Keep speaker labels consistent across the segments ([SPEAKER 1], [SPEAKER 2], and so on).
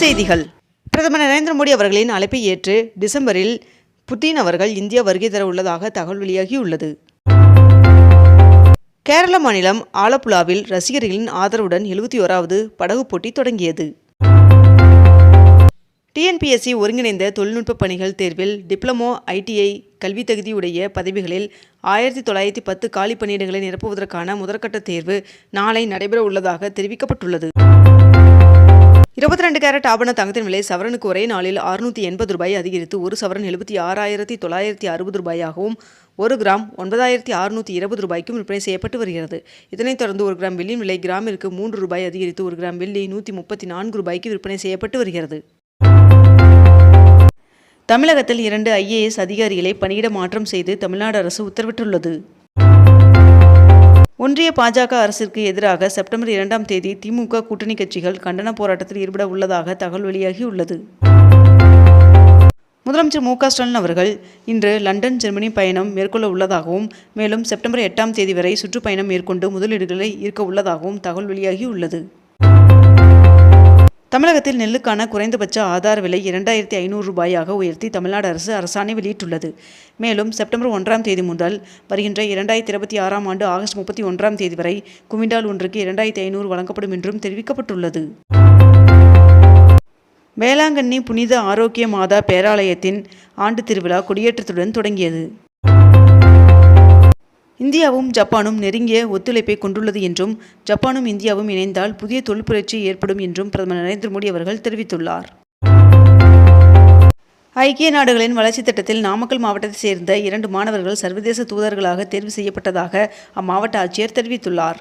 [SPEAKER 1] செய்திகள். பிரதமர் நரேந்திர மோடி அவர்களின் அழைப்பை ஏற்று டிசம்பரில் புட்டின் அவர்கள் இந்தியா வருகை தர உள்ளதாக தகவல் வெளியாகியுள்ளது. கேரள மாநிலம் ஆலப்புழாவில் ரசிகர்களின் ஆதரவுடன் எழுபத்தி ஓராவது படகு போட்டி தொடங்கியது. டிஎன்பிஎஸ்சி ஒருங்கிணைந்த தொழில்நுட்ப பணிகள் தேர்வில் டிப்ளமோ ஐடிஐ கல்வி தகுதியுடைய பதவிகளில் ஆயிரத்தி தொள்ளாயிரத்தி பத்து காலி பணியிடங்களை நிரப்புவதற்கான முதற்கட்ட தேர்வு நாளை நடைபெற உள்ளதாக தெரிவிக்கப்பட்டுள்ளது. இருபத்தி ரெண்டு கேரட் ஆபண தங்கத்தின் விலை சவரனுக்கு ஒரே நாளில் அறுநூற்றி எண்பது ரூபாய் அதிகரித்து ஒரு சவரன் எழுபத்தி ஆறாயிரத்தி தொள்ளாயிரத்தி அறுபது ரூபாயாகவும் ஒரு கிராம் ஒன்பதாயிரத்தி அறுநூற்றி இருபது ரூபாய்க்கும் விற்பனை செய்யப்பட்டு வருகிறது. இதனைத் தொடர்ந்து ஒரு கிராம் வெள்ளியின் விலை கிராமிற்கு மூன்று ரூபாய் அதிகரித்து ஒரு கிராம் வெள்ளி நூற்றி முப்பத்தி நான்கு ரூபாய்க்கு விற்பனை செய்யப்பட்டு வருகிறது. தமிழகத்தில் இரண்டு ஐஏஎஸ் அதிகாரிகளை பணியிட மாற்றம் செய்து தமிழ்நாடு அரசு உத்தரவிட்டுள்ளது. ஒன்றிய பாஜக அரசிற்கு எதிராக செப்டம்பர் இரண்டாம் தேதி திமுக கூட்டணி கட்சிகள் கண்டன போராட்டத்தில் ஈடுபட உள்ளதாக தகவல் வெளியாகியுள்ளது. முதலமைச்சர் மு ஸ்டாலின் அவர்கள் இன்று லண்டன் ஜெர்மனி பயணம் மேற்கொள்ள உள்ளதாகவும் மேலும் செப்டம்பர் எட்டாம் தேதி வரை சுற்றுப்பயணம் மேற்கொண்டு முதலீடுகளை ஈர்க்க உள்ளதாகவும் தகவல் வெளியாகியுள்ளது. தமிழகத்தில் நெல்லுக்கான குறைந்தபட்ச ஆதார விலை இரண்டாயிரத்தி ஐநூறு ரூபாயாக உயர்த்தி தமிழ்நாடு அரசு அரசாணை வெளியிட்டுள்ளது. மேலும் செப்டம்பர் ஒன்றாம் தேதி முதல் வருகின்ற இரண்டாயிரத்தி இருபத்தி ஆறாம் ஆண்டு ஆகஸ்ட் முப்பத்தி ஒன்றாம் தேதி வரை குவிண்டால் ஒன்றுக்கு இரண்டாயிரத்தி ஐநூறு வழங்கப்படும் என்றும் தெரிவிக்கப்பட்டுள்ளது. வேளாங்கண்ணி புனித ஆரோக்கிய மாதா பேராலயத்தின் ஆண்டு திருவிழா கொடியேற்றத்துடன் தொடங்கியது. இந்தியாவும் ஜப்பானும் நெருங்கிய ஒத்துழைப்பை கொண்டுள்ளது என்றும் ஜப்பானும் இந்தியாவும் இணைந்தால் புதிய தொழில் புரட்சி ஏற்படும் என்றும் பிரதமர் நரேந்திர மோடி அவர்கள் தெரிவித்துள்ளார். ஐக்கிய நாடுகளின் வளர்ச்சி திட்டத்தில் நாமக்கல் மாவட்டத்தைச் சேர்ந்த இரண்டு மாணவர்கள் சர்வதேச தூதர்களாக தேர்வு செய்யப்பட்டதாக அம்மாவட்ட ஆட்சியர் தெரிவித்துள்ளார்.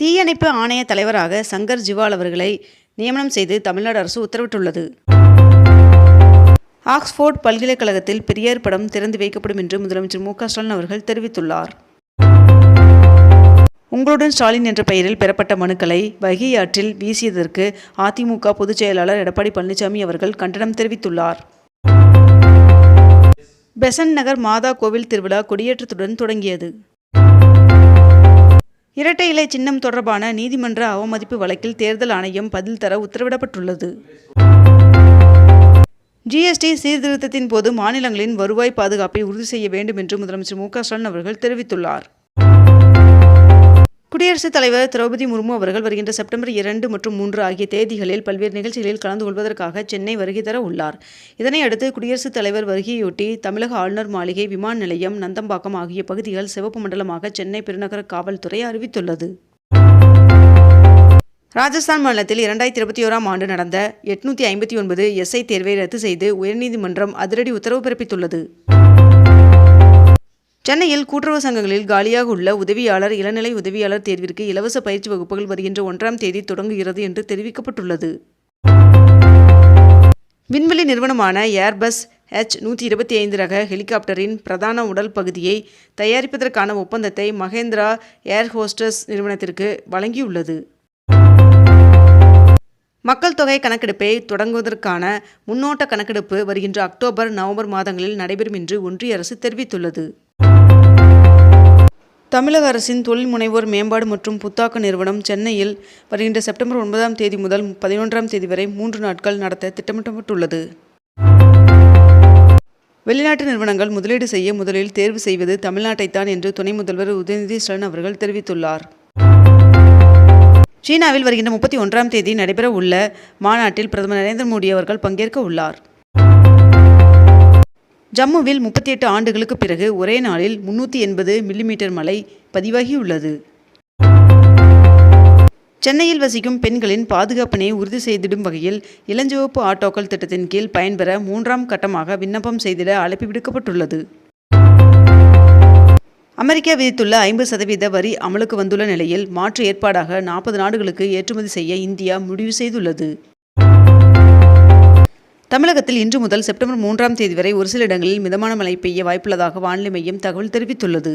[SPEAKER 1] தீயணைப்பு ஆணைய தலைவராக சங்கர் ஜிவால் அவர்களை நியமனம் செய்து தமிழ்நாடு அரசு உத்தரவிட்டுள்ளது. ஆக்ஸ்போர்ட் பல்கலைக்கழகத்தில் பெரியார் படம் திறந்து வைக்கப்படும் என்று முதலமைச்சர் மு ஸ்டாலின் அவர்கள் தெரிவித்துள்ளார். உங்களுடன் ஸ்டாலின் என்ற பெயரில் பெறப்பட்ட மனுக்களை வைகை ஆற்றில் வீசியதற்கு அதிமுக பொதுச் செயலாளர் எடப்பாடி பழனிசாமி அவர்கள் கண்டனம் தெரிவித்துள்ளார். பெசன் நகர் மாதா கோவில் திருவிழா கொடியேற்றத்துடன் தொடங்கியது. இரட்டை இலை சின்னம் தொடர்பான நீதிமன்ற அவமதிப்பு வழக்கில் தேர்தல் ஆணையம் பதில் தர உத்தரவிடப்பட்டுள்ளது. ஜிஎஸ்டி சீர்திருத்தத்தின் போது மாநிலங்களின் வருவாய் பாதுகாப்பை உறுதி செய்ய வேண்டும் என்று முதலமைச்சர் மு க ஸ்டாலின் அவர்கள் தெரிவித்துள்ளார். குடியரசுத் தலைவர் திரௌபதி முர்மு அவர்கள் வருகின்ற செப்டம்பர் இரண்டு மற்றும் மூன்று ஆகிய தேதிகளில் பல்வேறு நிகழ்ச்சிகளில் கலந்து கொள்வதற்காக சென்னை வருகை தர உள்ளார். இதனையடுத்து குடியரசுத் தலைவர் வருகையொட்டி தமிழக ஆளுநர் மாளிகை விமான நிலையம் நந்தம்பாக்கம் ஆகிய பகுதிகள் சிவப்பு மண்டலமாக சென்னை பெருநகர காவல்துறை அறிவித்துள்ளது. ராஜஸ்தான் மாநிலத்தில் இரண்டாயிரத்தி இருபத்தி ஓராம் ஆண்டு நடந்த எட்நூற்றி ஐம்பத்தி ஒன்பது எஸ்ஐ தேர்வை ரத்து செய்து உயர்நீதிமன்றம் அதிரடி உத்தரவு பிறப்பித்துள்ளது. சென்னையில் கூட்டுறவு சங்கங்களில் காலியாக உள்ள உதவியாளர் இளநிலை உதவியாளர் தேர்விற்கு இலவச பயிற்சி வகுப்புகள் வருகின்ற ஒன்றாம் தேதி தொடங்குகிறது என்று தெரிவிக்கப்பட்டுள்ளது. விண்வெளி நிறுவனமான ஏர்பஸ் ஹெச் நூற்றி இருபத்தி ஐந்து ரக ஹெலிகாப்டரின் பிரதான உடல் பகுதியை தயாரிப்பதற்கான ஒப்பந்தத்தை மகேந்திரா ஏர் ஹோஸ்டஸ் நிறுவனத்திற்கு வழங்கியுள்ளது. மக்கள் தொகை கணக்கெடுப்பை தொடங்குவதற்கான முன்னோட்ட கணக்கெடுப்பு வருகின்ற அக்டோபர் நவம்பர் மாதங்களில் நடைபெறும் என்று ஒன்றிய அரசு தெரிவித்துள்ளது. தமிழக அரசின் தொழில் முனைவோர் மேம்பாடு மற்றும் புத்தாக்க நிறுவனம் சென்னையில் வருகின்ற செப்டம்பர் ஒன்பதாம் தேதி முதல் பதினொன்றாம் தேதி வரை மூன்று நாட்கள் நடத்த திட்டமிடப்பட்டுள்ளது. வெளிநாட்டு நிறுவனங்கள் முதலீடு செய்ய முதலில் தேர்வு செய்வது தமிழ்நாட்டைத்தான் என்று துணை முதல்வர் உதயநிதி ஸ்டாலின் அவர்கள் தெரிவித்துள்ளார். சீனாவில் வருகின்ற முப்பத்தி ஒன்றாம் தேதி நடைபெற உள்ள மாநாட்டில் பிரதமர் நரேந்திர மோடி அவர்கள் பங்கேற்க உள்ளார். ஜம்முவில் முப்பத்தி எட்டு ஆண்டுகளுக்கு பிறகு ஒரே நாளில் முன்னூற்றி எண்பது மில்லிமீட்டர் மழை பதிவாகியுள்ளது. சென்னையில் வசிக்கும் பெண்களின் பாதுகாப்பினை உறுதி செய்திடும் வகையில் இளஞ்சிவப்பு ஆட்டோக்கள் திட்டத்தின் கீழ் பயன்பெற மூன்றாம் கட்டமாக விண்ணப்பம் செய்திட அழைப்பு விடுக்கப்பட்டுள்ளது. அமெரிக்கா விதித்துள்ள ஐம்பது சதவீத வரி அமலுக்கு வந்துள்ள நிலையில் மாற்று ஏற்பாடாக நாற்பது நாடுகளுக்கு ஏற்றுமதி செய்ய இந்தியா முடிவு செய்துள்ளது. தமிழகத்தில் இன்று முதல் செப்டம்பர் மூன்றாம் தேதி வரை ஒரு சில இடங்களில் மிதமான மழை பெய்ய வாய்ப்புள்ளதாக வானிலை மையம் தகவல் தெரிவித்துள்ளது.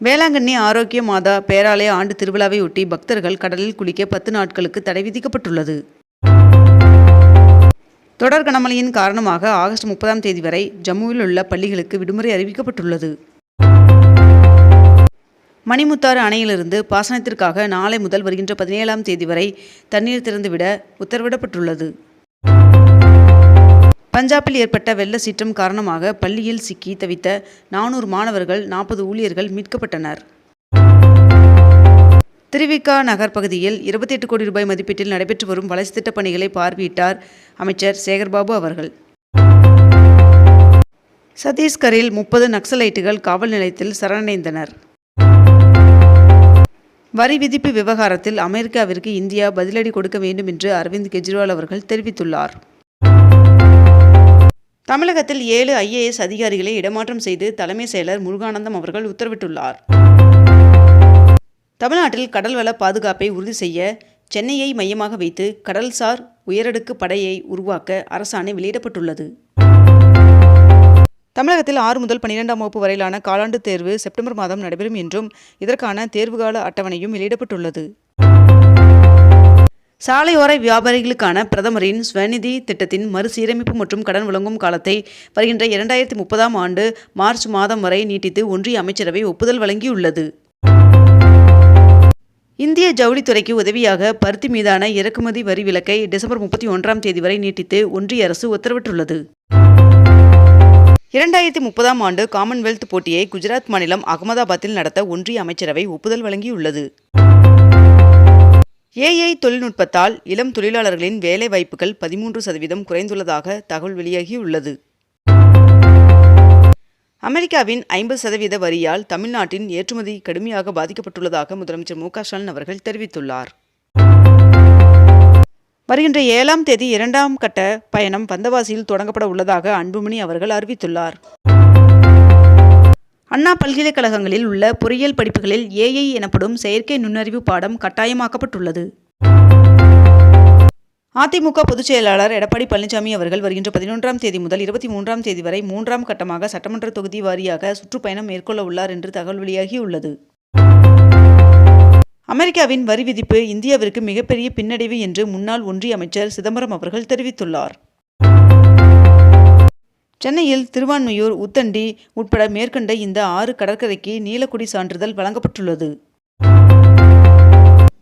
[SPEAKER 1] வேளாங்கண்ணி ஆரோக்கிய மாதா பேராலய ஆண்டு திருவிழாவையொட்டி பக்தர்கள் கடலில் குளிக்க பத்து நாட்களுக்கு தடை விதிக்கப்பட்டுள்ளது. தொடர் கனமழையின் காரணமாக ஆகஸ்ட் முப்பதாம் தேதி வரை ஜம்முவில் உள்ள பள்ளிகளுக்கு விடுமுறை அறிவிக்கப்பட்டுள்ளது. மணிமுத்தாறு அணையிலிருந்து பாசனத்திற்காக நாளை முதல் வருகின்ற பதினேழாம் தேதி வரை தண்ணீர் திறந்துவிட உத்தரவிடப்பட்டுள்ளது. பஞ்சாபில் ஏற்பட்ட வெள்ள சீற்றம் காரணமாக பள்ளியில் சிக்கி தவித்த நானூறு மாணவர்கள் நாற்பது ஊழியர்கள் மீட்கப்பட்டனர். திருவிக்கா நகர் பகுதியில் இருபத்தி எட்டு கோடி ரூபாய் மதிப்பீட்டில் நடைபெற்று வரும் வளர்ச்சி திட்டப் பணிகளை பார்வையிட்டார் அமைச்சர் சேகர்பாபு அவர்கள். சத்தீஸ்கரில் முப்பது நக்சலைட்டுகள் காவல் நிலையத்தில் சரணடைந்தனர். வரி விதிப்பு விவகாரத்தில் அமெரிக்காவிற்கு இந்தியா பதிலடி கொடுக்க வேண்டும் என்று அரவிந்த் கெஜ்ரிவால் அவர்கள் தெரிவித்துள்ளார். தமிழகத்தில் ஏழு ஐஏஎஸ் அதிகாரிகளை இடமாற்றம் செய்து தலைமை செயலர் முருகானந்தம் அவர்கள் உத்தரவிட்டுள்ளார். தமிழ்நாட்டில் கடல்வள பாதுகாப்பை உறுதி செய்ய சென்னையை மையமாக வைத்து கடல்சார் உயரடுக்கு படையை உருவாக்க அரசாணை வெளியிடப்பட்டுள்ளது. தமிழகத்தில் ஆறு முதல் பன்னிரெண்டாம் வகுப்பு வரையிலான காலாண்டு தேர்வு செப்டம்பர் மாதம் நடைபெறும் என்றும் இதற்கான தேர்வுகால அட்டவணையும் வெளியிடப்பட்டுள்ளது. சாலையோர வியாபாரிகளுக்கான பிரதமரின் ஸ்வநிதி திட்டத்தின் மறுசீரமைப்பு மற்றும் கடன் வழங்கும் காலத்தை வருகின்ற இரண்டாயிரத்தி முப்பதாம் ஆண்டு மார்ச் மாதம் வரை நீட்டித்து ஒன்றிய அமைச்சரவை ஒப்புதல் வழங்கியுள்ளது. இந்திய ஜவுளித்துறைக்கு உதவியாக பருத்தி மீதான இறக்குமதி வரி விலக்கை டிசம்பர் முப்பத்தி ஒன்றாம் தேதி வரை நீட்டித்து ஒன்றிய அரசு உத்தரவிட்டுள்ளது. இரண்டாயிரத்தி முப்பதாம் ஆண்டு காமன்வெல்த் போட்டியை குஜராத் மாநிலம் அகமதாபாத்தில் நடத்த ஒன்றிய அமைச்சரவை ஒப்புதல் வழங்கியுள்ளது. ஏஐ தொழில்நுட்பத்தால் இளம் தொழிலாளர்களின் வேலை வாய்ப்புகள் பதிமூன்று சதவீதம் குறைந்துள்ளதாக தகவல் வெளியாகியுள்ளது. அமெரிக்காவின் ஐம்பது சதவீத வரியால் தமிழ்நாட்டின் ஏற்றுமதி கடுமையாக பாதிக்கப்பட்டுள்ளதாக முதலமைச்சர் மு ஸ்டாலின் அவர்கள் தெரிவித்துள்ளார். வருகின்ற ஏழாம் தேதி இரண்டாம் கட்ட பயணம் வந்தவாசியில் தொடங்கப்பட உள்ளதாக அன்புமணி அவர்கள் அறிவித்துள்ளார். அண்ணா பல்கலைக்கழகங்களில் உள்ள பொறியியல் படிப்புகளில் ஏஐ எனப்படும் செயற்கை நுண்ணறிவு பாடம் கட்டாயமாக்கப்பட்டுள்ளது. அதிமுக பொதுச் செயலாளர் எடப்பாடி பழனிசாமி அவர்கள் வருகின்ற பதினொன்றாம் தேதி முதல் இருபத்தி மூன்றாம் தேதி வரை மூன்றாம் கட்டமாக சட்டமன்ற தொகுதி வாரியாக சுற்றுப்பயணம் மேற்கொள்ள உள்ளார் என்று தகவல் வெளியாகியுள்ளது. அமெரிக்காவின் வரி விதிப்பு இந்தியாவிற்கு மிகப்பெரிய பின்னடைவு என்று முன்னாள் ஒன்றிய அமைச்சர் சிதம்பரம் அவர்கள் தெரிவித்துள்ளார். சென்னையில் திருவான்மையூர் உத்தண்டி உட்பட மேற்கண்ட இந்த ஆறு கடற்கரைக்கு நீலக்குடி சான்றிதழ் வழங்கப்பட்டுள்ளது.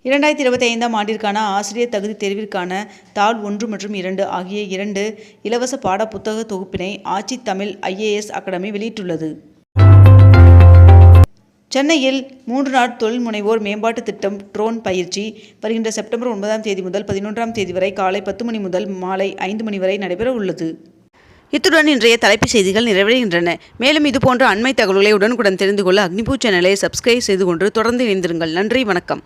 [SPEAKER 1] இரண்டாயிரத்தி இருபத்தி ஐந்தாம் ஆண்டிற்கான ஆசிரியர் தகுதி தேர்விற்கான தாள் ஒன்று மற்றும் இரண்டு ஆகிய இரண்டு இலவச பாட புத்தக தொகுப்பினை ஆட்சி தமிழ் ஐஏஎஸ் அகாடமி வெளியிட்டுள்ளது. சென்னையில் மூன்று நாள் தொழில் முனைவோர் மேம்பாட்டு திட்டம் ட்ரோன் பயிற்சி வருகின்ற செப்டம்பர் ஒன்பதாம் தேதி முதல் பதினொன்றாம் தேதி வரை காலை பத்து மணி முதல் மாலை ஐந்து மணி வரை நடைபெற உள்ளது. இத்துடன் இன்றைய தலைப்புச் செய்திகள் நிறைவடைகின்றன. மேலும் இதுபோன்ற அண்மை தகவல்களை உடனுக்குடன் தெரிந்து கொள்ள அக்னிபூ சேனலை சப்ஸ்கிரைப் செய்து கொண்டு தொடர்ந்து இணைந்திருங்கள். நன்றி வணக்கம்.